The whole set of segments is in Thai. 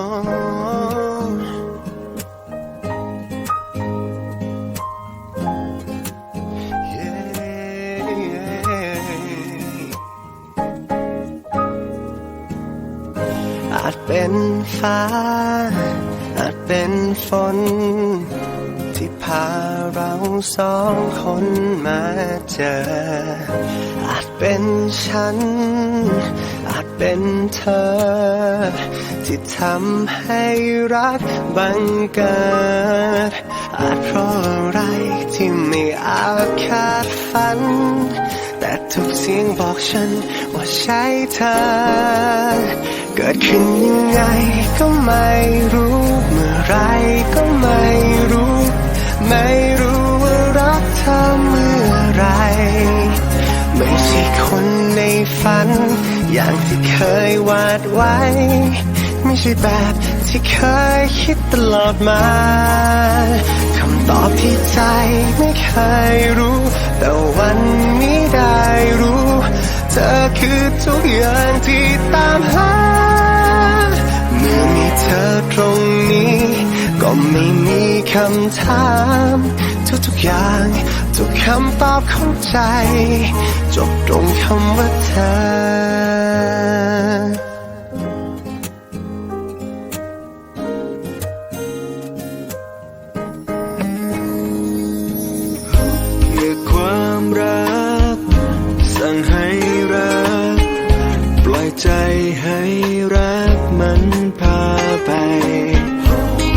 อาจเป็นฟ้า อาจเป็นฝน ที่พาเราสองคนมาเจอ อาจเป็นฉัน อาจเป็นเธอ ที่ทำให้รักบังเกิดอาจเพราะอะไรที่ไม่อาจคาดฝัน แต่ทุกเสียงบอกฉันว่าใช่เธอ เกิดขึ้นยังไงก็ไม่รู้ เมื่อไรก็ไม่รู้ ไม่รู้ว่ารักเธอเมื่อไร ไม่ใช่คนในฝัน อย่างที่เคยวาดไว้ ไม่ใช่แบบที่เคยคิดตลอดมาคำตอบที่ใจไม่เคยรู้ แต่วันนี้ได้รู้ เธอคือทุกอย่างที่ตามหา เมื่อมีเธอตรงนี้ ก็ไม่มีคำถาม ทุกๆอย่างทุกคำตอบของใจ จบตรงคำว่าเธอ ให้รัก ปล่อยใจให้รักมันพาไป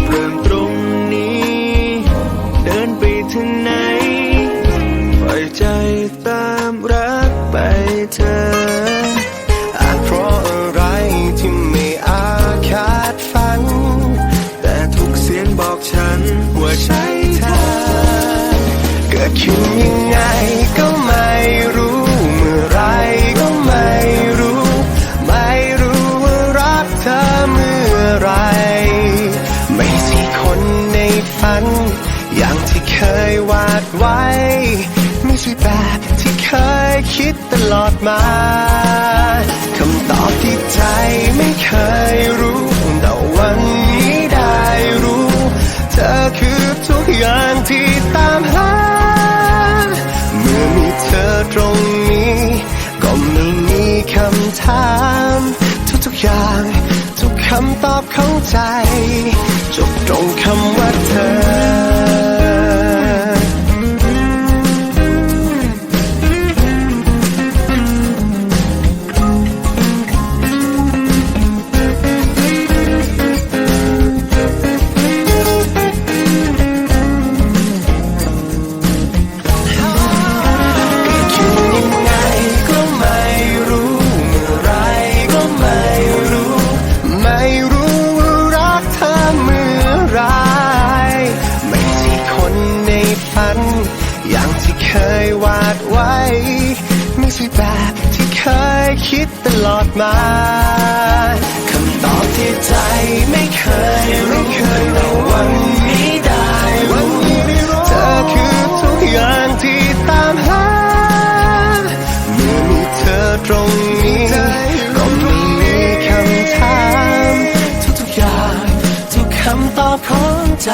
เริ่มตรงนี้ เดินไปถึง ย่างที่เคยวาดไว้ ไม่ใช่แบบที่เคยคิดตลอดมาคำตอบที่ใจไม่เคยรู้ แต่วันนี้ได้รู้ เธอคือทุกอย่างที่ตามหา เมื่อมีเธอตรงนี้ ก็ไม่มีคำถาม ทุกๆอย่าง ทุกคำตอบของใจ เคยวาดไว้ ไม่ใช่แบบที่เคยคิดตลอดมาคำตอบที่ใจไม่เคยไม่เคยแต่วันนี้ได้วันนี้ได้รู้เธอคือทุกอย่างที่ตามหาเมื่อมีเธอตรงนี้ก็ไม่มีคำถามทุกๆอย่างทุกคำตอบของใจ